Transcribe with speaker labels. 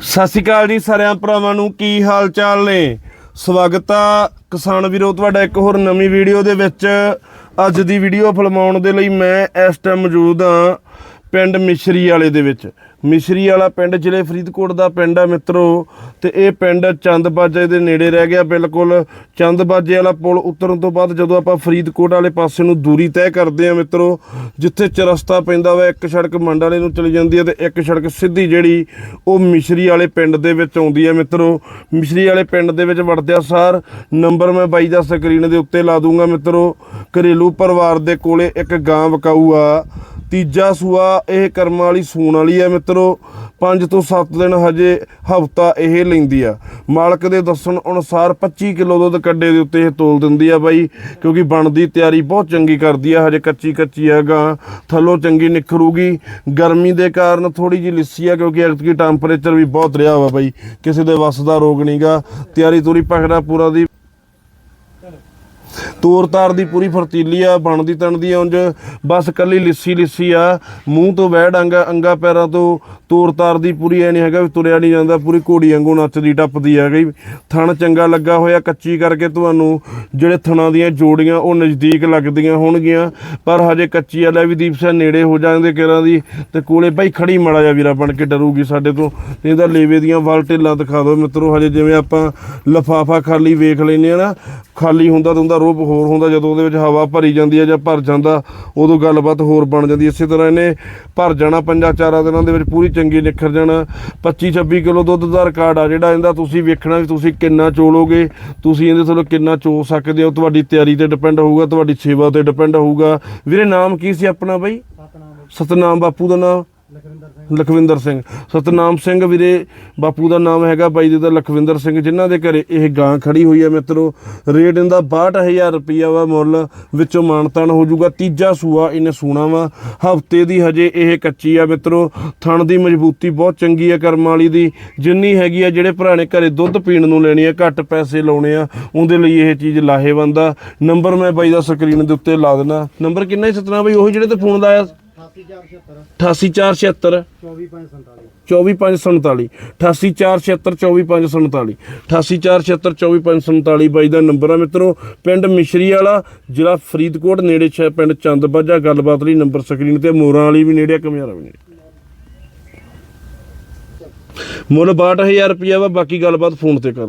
Speaker 1: ਸਤਿ ਸ਼੍ਰੀ ਅਕਾਲ ਜੀ ਸਾਰਿਆਂ ਭਰਾਵਾਂ ਨੂੰ, ਕੀ ਹਾਲ ਚਾਲ ਨੇ? ਸਵਾਗਤ ਆ ਕਿਸਾਨ ਵੀਰੋ, ਤੁਹਾਡਾ ਇੱਕ ਹੋਰ ਨਵੀਂ ਵੀਡੀਓ ਦੇ ਵਿੱਚ। ਅੱਜ ਦੀ ਵੀਡੀਓ ਫਿਲਮਾਉਣ ਦੇ ਲਈ ਮੈਂ ਇਸ ਟਾਈਮ ਮੌਜੂਦ ਆ ਪਿੰਡ ਮਿਸ਼ਰੀ ਵਾਲੇ ਦੇ ਵਿੱਚ। ਮਿਸ਼ਰੀ ਵਾਲਾ ਪਿੰਡ ਜ਼ਿਲ੍ਹੇ ਫਰੀਦਕੋਟ ਦਾ ਪਿੰਡ ਆ ਮਿੱਤਰੋ, ਤੇ ਇਹ ਪਿੰਡ ਚੰਦਬਾਜੇ ਦੇ ਨੇੜੇ ਰਹਿ ਗਿਆ ਬਿਲਕੁਲ। ਚੰਦਬਾਜੇ ਵਾਲਾ ਪੁਲ ਉਤਰਨ ਤੋਂ ਬਾਅਦ ਜਦੋਂ ਆਪਾਂ ਫਰੀਦਕੋਟ ਵਾਲੇ ਪਾਸੇ ਨੂੰ ਦੂਰੀ ਤੈਅ ਕਰਦੇ ਆ ਮਿੱਤਰੋ, ਜਿੱਥੇ ਚਰਸਤਾ ਪੈਂਦਾ ਵਾ, ਇੱਕ ਸੜਕ ਮੰਡ ਵਾਲੇ ਨੂੰ ਚਲੀ ਜਾਂਦੀ ਹੈ ਤੇ ਇੱਕ ਸੜਕ ਸਿੱਧੀ ਜਿਹੜੀ ਉਹ ਮਿਸ਼ਰੀ ਵਾਲੇ ਪਿੰਡ ਦੇ ਵਿੱਚ ਆਉਂਦੀ ਹੈ ਮਿੱਤਰੋ। ਮਿਸ਼ਰੀ ਵਾਲੇ ਪਿੰਡ ਦੇ ਵਿੱਚ ਵੜਦਿਆਂ ਸਾਰ ਨੰਬਰ ਮੈਂ ਬਾਈ ਦਾ ਸਕਰੀਨ ਦੇ ਉੱਤੇ ਲਾ ਦੂੰਗਾ ਮਿੱਤਰੋ। ਘਰੇਲੂ ਪਰਿਵਾਰ ਦੇ ਕੋਲੇ ਇੱਕ ਗਾਂ ਵਕਾਊ ਆ। ਤੀਜਾ ਸੂਆ ਇਹ ਕਰਮਾਂ ਵਾਲੀ, ਸੂਣ ਵਾਲੀ ਹੈ ਮਿੱਤਰੋ। 5 ਤੋਂ 7 ਦਿਨ ਹਜੇ ਹਫਤਾ ਇਹ ਲੈਂਦੀ ਆ। ਮਾਲਕ ਦੇ ਦੱਸਣ ਅਨੁਸਾਰ 25 ਕਿਲੋ ਦੁੱਧ ਕੱਡੇ ਦੇ ਉੱਤੇ ਇਹ ਤੋਲ ਦਿੰਦੀ ਆ ਬਾਈ, ਕਿਉਂਕਿ ਬਣਦੀ ਤਿਆਰੀ ਬਹੁਤ ਚੰਗੀ ਕਰਦੀ ਆ, ਹਜੇ ਕੱਚੀ ਕੱਚੀ ਆ ਗਾਂ। ਥੱਲੋਂ ਚੰਗੀ ਨਿਖਰੂਗੀ। ਗਰਮੀ ਦੇ ਕਾਰਨ ਥੋੜੀ ਜਿਹੀ ਲਿੱਸੀ ਆ, ਕਿਉਂਕਿ ਐਤਕੀ ਟੈਂਪਰੇਚਰ ਵੀ ਬਹੁਤ ਰਿਹਾ ਵਾ ਬਾਈ। ਕਿਸੇ ਦੇ ਵੱਸ ਦਾ ਰੋਗ ਨਹੀਂਗਾ ਤਿਆਰੀ ਤੂਰੀ ਪਖੜਾ ਪੂਰਾ ਦੀ ਤੋਰ ਤਾਰ ਦੀ ਪੂਰੀ ਫਰਤੀਲੀ ਆ, ਬਣਦੀ ਤਣਦੀ ਆ, ਉਂਝ ਬਸ ਕੱਲੀ ਲਿੱਸੀ ਲਿੱਸੀ ਆ। ਮੂੰਹ ਤੋਂ ਵਹਿ ਡਾਂਗਾ ਅੰਗਾ ਪੈਰਾਂ ਤੋਂ ਤੋਰ ਤਾਰ ਦੀ ਪੂਰੀ ਐ ਨਹੀਂ ਹੈਗਾ ਵੀ ਤੁਰਿਆ ਨਹੀਂ ਜਾਂਦਾ, ਪੂਰੀ ਘੋੜੀ ਵਾਂਗੂ ਨੱਚਦੀ ਟੱਪਦੀ ਆ ਗਈ। ਥਣ ਚੰਗਾ ਲੱਗਾ ਹੋਇਆ ਕੱਚੀ ਕਰਕੇ ਤੁਹਾਨੂੰ, ਜਿਹੜੇ ਥਣਾਂ ਦੀਆਂ ਜੋੜੀਆਂ ਉਹ ਨਜ਼ਦੀਕ ਲੱਗਦੀਆਂ ਹੋਣਗੀਆਂ। ਪਰ ਹਜੇ ਕੱਚੀ ਆ ਵੀ ਦੀਪ ਸਿੰਘ ਨੇੜੇ ਹੋ ਜਾਂਦੇ ਕਿਰਾਂ ਦੀ, ਤੇ ਕੋਲੇ ਭਾਈ ਖੜੀ ਮੜਾ ਜਾ ਵੀਰਾ ਬਣ ਕੇ ਡਰੂਗੀ ਸਾਡੇ ਤੋਂ। ਤੇ ਇਹਦਾ ਲੇਵੇ ਦੀਆਂ ਵਲ ਢਿੱਲਾਂ ਦਿਖਾ ਦਿਓ ਮਿੱਤਰੋ, ਹਜੇ ਜਿਵੇਂ ਆਪਾਂ ਲਫਾਫਾ ਖਾਲੀ ਵੇਖ ਲੈਨੇ ਆ ਨਾ, ਖਾਲੀ ਹੁੰਦਾ ਤਾਂ ਉਹਦਾ ਰੂਪ ਹੋਰ ਹੁੰਦਾ ਜਦੋਂ ਉਹਦੇ ਵਿੱਚ ਹਵਾ ਭਰੀ ਜਾਂਦੀ ਹੈ ਜਾਂ ਭਰ ਜਾਂਦਾ ਉਦੋਂ ਗੱਲਬਾਤ ਹੋਰ ਬਣ ਜਾਂਦੀ ਹੈ। ਇਸੇ ਤਰ੍ਹਾਂ ਇਹਨੇ ਭਰ ਜਾਣਾ ਪੰਜਾਂ ਚਾਰਾਂ ਦਿਨਾਂ ਦੇ ਵਿੱਚ ਪੂਰੀ ਚੰਗੀ ਨਿਖਰ ਜਾਣਾ। 25 26 ਕਿਲੋ ਦੁੱਧ ਦਾ ਰਿਕਾਰਡ ਆ ਜਿਹੜਾ ਇਹਦਾ ਤੁਸੀਂ ਵੇਖਣਾ ਵੀ ਤੁਸੀਂ ਕਿੰਨਾ ਚੋਲੋਗੇ ਤੁਸੀਂ ਇਹਦੇ ਥੱਲੋਂ ਕਿੰਨਾ ਚੋ ਸਕਦੇ ਹੋ। ਤੁਹਾਡੀ ਤਿਆਰੀ ਤੇ ਡਿਪੈਂਡ ਹੋਊਗਾ ਤੁਹਾਡੀ ਸੇਵਾ ਤੇ ਡਿਪੈਂਡ ਹੋਊਗਾ। ਵੀਰੇ ਨਾਮ ਕੀ ਸੀ ਆਪਣਾ ਬਾਈ? ਸਤਨਾਮ ਬਾਪੂ ਦਾ ਨਾਮ? ਲਖਵਿੰਦਰ ਸਿੰਘ। ਸਤਨਾਮ ਸਿੰਘ ਵੀਰੇ, ਬਾਪੂ ਦਾ ਨਾਮ ਹੈਗਾ ਬਾਈ ਜੀ ਦਾ ਲਖਵਿੰਦਰ ਸਿੰਘ, ਜਿਨ੍ਹਾਂ ਦੇ ਘਰੇ ਇਹ ਗਾਂ ਖੜੀ ਹੋਈ ਹੈ ਮਿੱਤਰੋ। ਰੇਟ ਇਹਦਾ 62000 ਰੁਪਈਆ ਵਾ ਮੁੱਲ, ਵਿੱਚੋਂ ਮਾਨਤਾਨ ਹੋ ਜਾਊਗਾ ਤੀਜਾ ਸੂਆ ਇਹਨੇ ਸੂਣਾ ਵਾ। ਹਫ਼ਤੇ ਦੀ ਹਜੇ ਇਹ ਕੱਚੀ ਆ ਮਿੱਤਰੋ। ਥਣ ਦੀ ਮਜ਼ਬੂਤੀ ਬਹੁਤ ਚੰਗੀ ਆ ਕਰਮ ਵਾਲੀ ਦੀ। ਜਿੰਨੀ ਹੈਗੀ ਆ ਜਿਹੜੇ ਭਰਾ ਨੇ ਘਰੇ ਦੁੱਧ ਪੀਣ ਨੂੰ ਲੈਣੀ ਆ, ਘੱਟ ਪੈਸੇ ਲਾਉਣੇ ਆ, ਉਹਦੇ ਲਈ ਇਹ ਚੀਜ਼ ਲਾਹੇਵੰਦ ਆ। ਨੰਬਰ ਮੈਂ ਬਾਈ ਦਾ ਸਕਰੀਨ ਦੇ ਉੱਤੇ ਲਾ ਦੇਣਾ ਨੰਬਰ ਕਿੰਨਾ ਹੀ ਸਤਨਾਮ ਬਾਈ? ਉਹੀ ਜਿਹੜੇ ਤੇ ਫੋਨ ਦਾ ਆਇਆ 88476 24547 88476 88476 ਬਾਈ ਦਾ ਨੰਬਰ ਆ ਮਿੱਤਰੋ। ਪਿੰਡ ਮਿਸ਼ਰੀ ਵਾਲਾ ਜ਼ਿਲ੍ਹਾ ਫਰੀਦਕੋਟ ਨੇੜੇ ਛੇ ਪਿੰਡ ਚੰਦਬਾਜਾ ਗੱਲਬਾਤ ਲਈ ਨੰਬਰ ਸਕਰੀਨ ਤੇ ਮੋਰਾਂ ਵਾਲੀ ਵੀ ਨੇੜੇ ਕਮਿਆਰਾ ਵੀ ਨੇੜੇ। ਮੁੱਲ 62000 ਰੁਪਇਆ ਵਾ ਬਾਕੀ ਗੱਲਬਾਤ ਫੋਨ ਤੇ ਕਰ